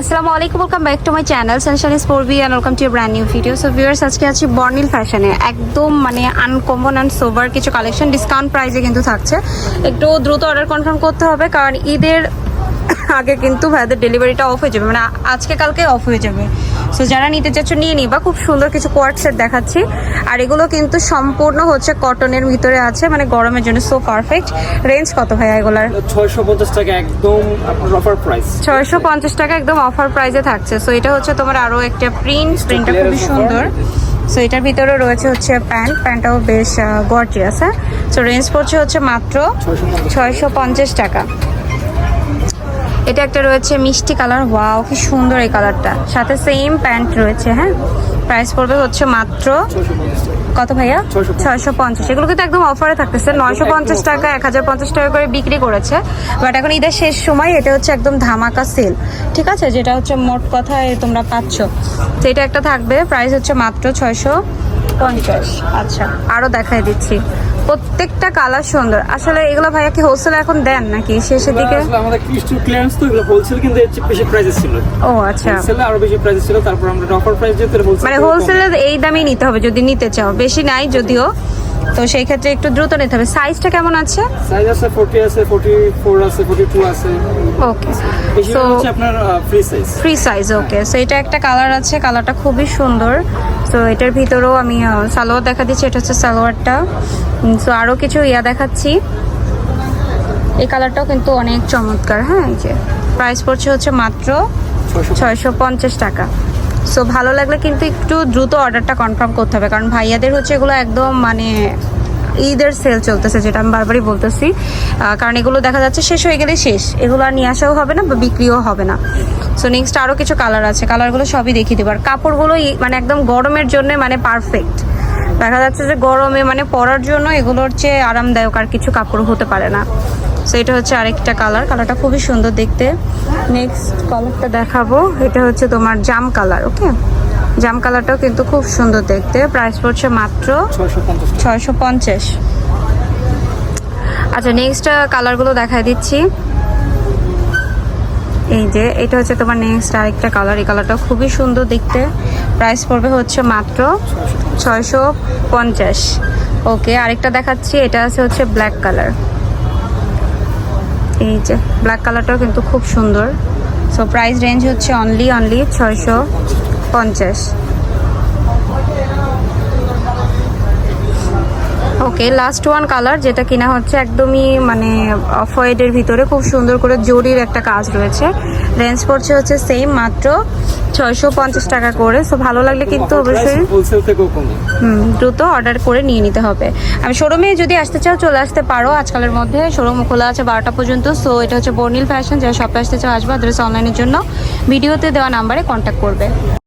আসসালামু আলাইকুম welcome back to my channel সানশান is Purbi and welcome to brand new video so viewers আজকে আছি বর্নিল ফ্যাশনে একদম মানে আনকমন অ্যান্ড সোভার কিছু কালেকশন ডিসকাউন্ট প্রাইসে কিন্তু থাকছে। একটু দ্রুত অর্ডার কনফার্ম করতে হবে, কারণ ঈদের আগে কিন্তু ভাইদের ডেলিভারিটা অফ হয়ে যাবে। মানে আজকে কালকে অফ হয়ে যাবে। সো যারা নিতে চাচ্ছ নিয়ে নিবা। খুব সুন্দর কিছু কোয়ার্ট সেট দেখাচ্ছি। আর এগুলো কিন্তু সম্পূর্ণ হচ্ছে কটনের ভিতরে আছে। মানে গরমের জন্য সো পারফেক্ট রেঞ্জ কত ভাইয়া এগুলার? ছয়শো পঞ্চাশ টাকা একদম অফার প্রাইস ছয়শো পঞ্চাশ টাকা একদম অফার প্রাইসে থাকছে। সো এটা হচ্ছে তোমার আরও একটা প্রিন্ট প্রিন্টটা খুবই সুন্দর। সো এটার ভিতরে রয়েছে হচ্ছে প্যান্ট প্যান্টটাও বেশ গর্জিয়াস হ্যাঁ? সো রেঞ্জ পড়ছে হচ্ছে মাত্র ছয়শো পঞ্চাশ টাকা। এটা একটা রয়েছে মিষ্টি কালার। ওয়াও কি সুন্দর এই কালারটা। সাথে সেম প্যান্ট রয়েছে হ্যাঁ? প্রাইস পড়বে হচ্ছে মাত্র কত ভাইয়া? 650 ছয়শো পঞ্চাশ। এগুলো কিন্তু একদম অফারে থাকতেছে। নয়শো পঞ্চাশ টাকা এক হাজার পঞ্চাশ টাকা করে বিক্রি করেছে। বাট এখন ঈদের শেষ সময় এটা হচ্ছে একদম ধামাকা সেল ঠিক আছে? যেটা হচ্ছে মোট কথায় তোমরা পাচ্ছ। তো এটা একটা থাকবে প্রাইস হচ্ছে মাত্র ছয়শো পঞ্চাশ। আচ্ছা আরও দেখাই দিচ্ছি। প্রত্যেকটা কালার সুন্দর। আসলে এগুলো ভাইয়া কি হোলসেল এখন দেন নাকি শেষের দিকে? আমাদের কিছু ক্লিয়ারেন্স তো এগুলো হোলসেল কিন্তু এর চেয়ে বেশি প্রাইসে ছিল। ও আচ্ছা। হোলসেলে আরও বেশি প্রাইসে ছিল তারপর আমরা অফার প্রাইস যেতে হোলসেল মানে হোলসেলে এই দামেই নিতে হবে যদি নিতে চাও। বেশি নাই যদিও। তো সেই ক্ষেত্রে একটু দ্রুত নিতে হবে। সাইজটা কেমন আছে? সাইজ আছে 40 আছে 44 আছে 42 আছে। ওকে সো হচ্ছে আপনার free size free size okay so এটা একটা কালার আছে কালারটা খুবই সুন্দর। সো এটার ভিতরেও আমি সালোয়ার দেখা দিচ্ছি এটা হচ্ছে সালোয়ারটা। সো আরও কিছু ইয়া দেখাচ্ছি। এই কালারটাও কিন্তু অনেক চমৎকার হ্যাঁ এই যে। প্রাইস পড়ছে হচ্ছে মাত্র 600 ছয়শো পঞ্চাশ টাকা। সো ভালো লাগলে কিন্তু একটু দ্রুত অর্ডারটা কনফার্ম করতে হবে। কারণ ভাইয়াদের হচ্ছে এগুলো একদম মানে ঈদের সেল চলতেছে, যেটা আমি বারবারই বলতেছি। কারণ এগুলো দেখা যাচ্ছে শেষ হয়ে গেলে শেষ। এগুলো আর নিয়ে আসাও হবে না বা বিক্রিও হবে না। সো নেক্সট আরও কিছু কালার আছে। কালারগুলো সবই দেখিয়ে দেবো। আর কাপড়গুলো মানে একদম গরমের জন্য মানে পারফেক্ট দেখা যাচ্ছে যে গরমে মানে পরার জন্য এগুলোর চেয়ে আরামদায়ক আর কিছু কাপড় হতে পারে না। সো এটা হচ্ছে আরেকটা কালার কালারটা খুবই সুন্দর দেখতে। নেক্সট কালারটা দেখাবো এটা হচ্ছে তোমার জাম কালার ওকে জাম কালারটাও কিন্তু খুব সুন্দর দেখতে প্রাইস পড়ছে মাত্র ছয়শো পঞ্চাশ আচ্ছা নেক্সট কালারগুলো দেখাই দিচ্ছি। এই যে এটা হচ্ছে তোমার নেক্সট আরেকটা কালার এই কালারটা খুবই সুন্দর দেখতে। প্রাইস পড়বে হচ্ছে মাত্র ছয়শো পঞ্চাশ। ওকে, আরেকটা দেখাচ্ছি, এটা আছে হচ্ছে ব্ল্যাক কালার এই যে ব্ল্যাক কালারটাও কিন্তু খুব সুন্দর। সো প্রাইস রেঞ্জ হচ্ছে অনলি অনলি ছয়শো পঞ্চাশ। ওকে লাস্ট ওয়ান কালার যেটা কিনা হচ্ছে একদমই মানে অফ হোয়াইটের ভিতরে খুব সুন্দর করে জরির একটা কাজ রয়েছে। রেঞ্জ পড়ছে হচ্ছে সেম মাত্র ছয়শো পঞ্চাশ টাকা করে। সো ভালো লাগলে কিন্তু অবশ্যই হুম, দ্রুত অর্ডার করে নিয়ে নিতে হবে। আমি শোরুমে যদি আসতে চাও চলে আসতে পারো। আজকালের মধ্যে শোরুম খোলা আছে বারোটা পর্যন্ত। সো এটা হচ্ছে বর্নিল ফ্যাশন যারা শপে আসতে চাও আসবে অনলাইনের জন্য। ভিডিওতে দেওয়া নাম্বারে কন্ট্যাক্ট করবে।